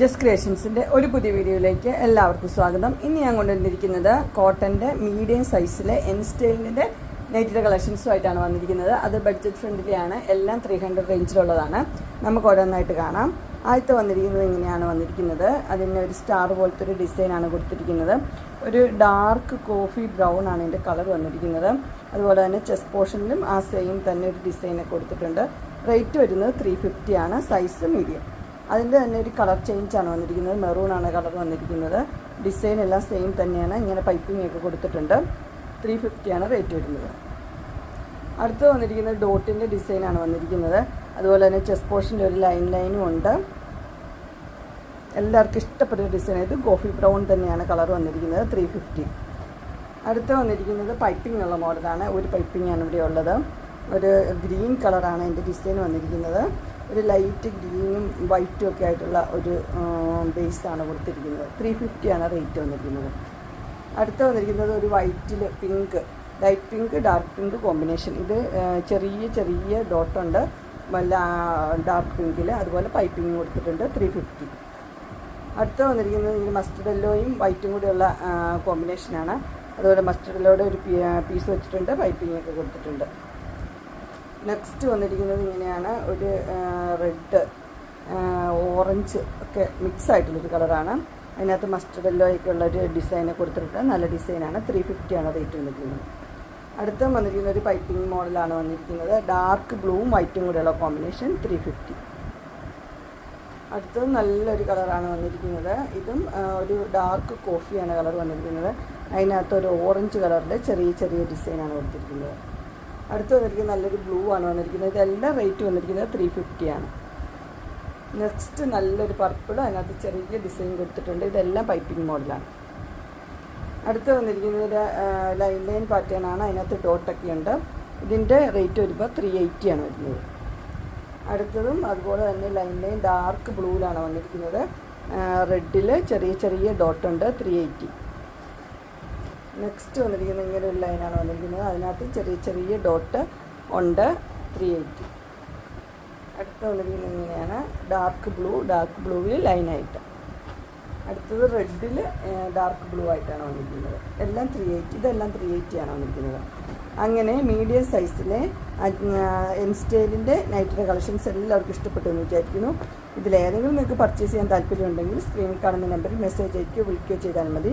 Just ക്രിയേഷൻസിന്റെ ഒരു പുതിയ വീഡിയോയിലേക്ക് എല്ലാവർക്കും സ്വാഗതം. ഇന്ന് ഞാൻ കൊണ്ടുവന്നിരിക്കുന്നത് കോട്ടന്റെ മീഡിയം സൈസിലെ എൻ സ്റ്റൈലിന്റെ നൈറ്റിയുടെ കളക്ഷൻസുമായിട്ടാണ് വന്നിരിക്കുന്നത്. അത് ബഡ്ജറ്റ് ഫ്രണ്ട്ലിയാണ് എല്ലാം ത്രീ ഹൺഡ്രഡ് റേഞ്ചിലുള്ളതാണ് നമുക്ക് ഓരോന്നായിട്ട് കാണാം. ആദ്യത്തെ വന്നിരിക്കുന്നത് ഇങ്ങനെയാണ് വന്നിരിക്കുന്നത്. അതിന് ഒരു സ്റ്റാർ പോലത്തെ ഒരു ഡിസൈനാണ് കൊടുത്തിരിക്കുന്നത്. ഒരു ഡാർക്ക് കോഫി ബ്രൗൺ ആണ് ഇതിന്റെ കളർ വന്നിരിക്കുന്നത്. അതുപോലെ തന്നെ ചെസ്റ്റ് പോർഷനിലും ആ സെയിം തന്നെ ഒരു ഡിസൈനൊക്കെ കൊടുത്തിട്ടുണ്ട്. റേറ്റ് വരുന്നത് ത്രീ ഫിഫ്റ്റി ആണ്. സൈസ് മീഡിയം അതിന്റെ തന്നെ ഒരു കളർ ചേഞ്ച് ആണ് വന്നിരിക്കുന്നത്. മെറൂൺ ആണ് കളർ വന്നിരിക്കുന്നത്. ഡിസൈൻ എല്ലാം സെയിം തന്നെയാണ്. ഇങ്ങനെ പൈപ്പിംഗ് ഒക്കെ കൊടുത്തിട്ടുണ്ട്. ത്രീ ഫിഫ്റ്റിയാണ് റേറ്റ് വരുന്നത്. അടുത്ത് വന്നിരിക്കുന്നത് ഡോട്ടിന്റെ ഡിസൈനാണ് വന്നിരിക്കുന്നത്. അതുപോലെ തന്നെ ചെസ് പോർഷന്റെ ഒരു ലൈൻ ലൈനും ഉണ്ട്. എല്ലാവർക്കും ഇഷ്ടപ്പെട്ട ഡിസൈൻ ഇത് കോഫി ബ്രൗൺ തന്നെയാണ് കളർ വന്നിരിക്കുന്നത്. ത്രീ ഫിഫ്റ്റി അടുത്ത് വന്നിരിക്കുന്നത് പൈപ്പിംഗ് ഉള്ള മോഡലാണ് ഒരു പൈപ്പിംഗ് ആണ് ഇവിടെ ഉള്ളത്. ഒരു ഗ്രീൻ കളറാണ് എന്റെ ഡിസൈൻ വന്നിരിക്കുന്നത്. ഒരു ലൈറ്റ് ഗ്രീനും വൈറ്റും ഒക്കെ ആയിട്ടുള്ള ഒരു ബേസാണ് കൊടുത്തിരിക്കുന്നത്. ത്രീ ഫിഫ്റ്റിയാണ് റേറ്റ് വന്നിരിക്കുന്നത്. അടുത്ത വന്നിരിക്കുന്നത് ഒരു വൈറ്റിൽ pink light pink dark pink combination ഇത് ചെറിയ ചെറിയ ഡോട്ടുണ്ട് വല്ല ഡാർക്ക് പിങ്കിൽ അതുപോലെ പൈപ്പിംഗ് കൊടുത്തിട്ടുണ്ട് ത്രീ ഫിഫ്റ്റി അടുത്ത വന്നിരിക്കുന്നത് ഈ മസ്റ്റർഡ് എല്ലോയും വൈറ്റും കൂടെയുള്ള കോമ്പിനേഷനാണ് അതുപോലെ മസ്റ്റർഡ് എല്ലോയുടെ ഒരു പീസ് വെച്ചിട്ടുണ്ട് പൈപ്പിംഗ് ഒക്കെ കൊടുത്തിട്ടുണ്ട്. നെക്സ്റ്റ് വന്നിരിക്കുന്നത് ഇങ്ങനെയാണ്. ഒരു റെഡ് ഓറഞ്ച് ഒക്കെ മിക്സ് ആയിട്ടുള്ളൊരു കളറാണ് അതിനകത്ത് മസ്റ്റർഡ് എല്ലോ ഒക്കെ ഉള്ള ഒരു ഡിസൈനെ കൊടുത്തിട്ടുണ്ട്. നല്ല ഡിസൈനാണ് ത്രീ ഫിഫ്റ്റിയാണ് റേറ്റ് വന്നിരിക്കുന്നത് അടുത്ത വന്നിരിക്കുന്ന ഒരു പൈപ്പിംഗ് മോഡലാണ് വന്നിരിക്കുന്നത്. ഡാർക്ക് ബ്ലൂവും വൈറ്റും കൂടെയുള്ള കോമ്പിനേഷൻ ത്രീ ഫിഫ്റ്റി അടുത്തത് നല്ലൊരു കളറാണ് വന്നിരിക്കുന്നത്. ഇതും ഒരു ഡാർക്ക് കോഫിയാണ് കളർ വന്നിരിക്കുന്നത്. അതിനകത്ത് ഒരു ഓറഞ്ച് കളറിന്റെ ചെറിയ ചെറിയ ഡിസൈനാണ് കൊടുത്തിരിക്കുന്നത്. അടുത്ത് വന്നിരിക്കുന്നത് നല്ലൊരു ബ്ലൂ ആണ് വന്നിരിക്കുന്നത്. ഇതെല്ലാം റേറ്റ് വന്നിരിക്കുന്നത് ത്രീ ഫിഫ്റ്റിയാണ് നെക്സ്റ്റ് നല്ലൊരു പർപ്പിൾ അതിനകത്ത് ചെറിയ ഡിസൈൻ കൊടുത്തിട്ടുണ്ട്. ഇതെല്ലാം പൈപ്പിംഗ് മോഡലാണ് അടുത്ത് വന്നിരിക്കുന്നത് ലൈൻ ലൈൻ പാറ്റേൺ ആണ്. അതിനകത്ത് ഡോട്ടൊക്കെ ഉണ്ട്. ഇതിന്റെ റേറ്റ് വരുമ്പോൾ ത്രീ എയ്റ്റി ആണ് വരുന്നത്. അടുത്തതും അതുപോലെ തന്നെ ലൈൻ ലൈൻ ഡാർക്ക് ബ്ലൂവിലാണ് വന്നിരിക്കുന്നത്. റെഡിൽ ചെറിയ ചെറിയ ഡോട്ടുണ്ട് ത്രീ എയ്റ്റി നെക്സ്റ്റ് വന്നിരിക്കുന്നത് ഇങ്ങനെ ഒരു ലൈനാണ് വന്നിരിക്കുന്നത്. അതിനകത്ത് ചെറിയ ചെറിയ ഡോട്ട് ഉണ്ട്. ത്രീ എയ്റ്റി അടുത്ത വന്നിരിക്കുന്നത് ഇങ്ങനെയാണ്. ഡാർക്ക് ബ്ലൂ ഡാർക്ക് ബ്ലൂവിൽ ലൈനായിട്ട് അടുത്തത് റെഡിൽ ഡാർക്ക് ബ്ലൂ ആയിട്ടാണ് വന്നിരിക്കുന്നത്. എല്ലാം ത്രീ എയ്റ്റി ഇതെല്ലാം ത്രീ എയ്റ്റി ആണ് വന്നിരിക്കുന്നത്. അങ്ങനെ മീഡിയം സൈസിലെ എം സ്റ്റൈലിന്റെ നൈറ്റിന്റെ കളക്ഷൻസ് എല്ലാവർക്കും ഇഷ്ടപ്പെട്ടു എന്ന് വിചാരിക്കുന്നു. ഇതിലേതെങ്കിലും നിങ്ങൾക്ക് പർച്ചേസ് ചെയ്യാൻ താല്പര്യമുണ്ടെങ്കിൽ സ്ക്രീനിൽ കാണുന്ന നമ്പറിൽ മെസ്സേജ് അയക്കുകയോ വിളിക്കുകയോ ചെയ്താൽ മതി.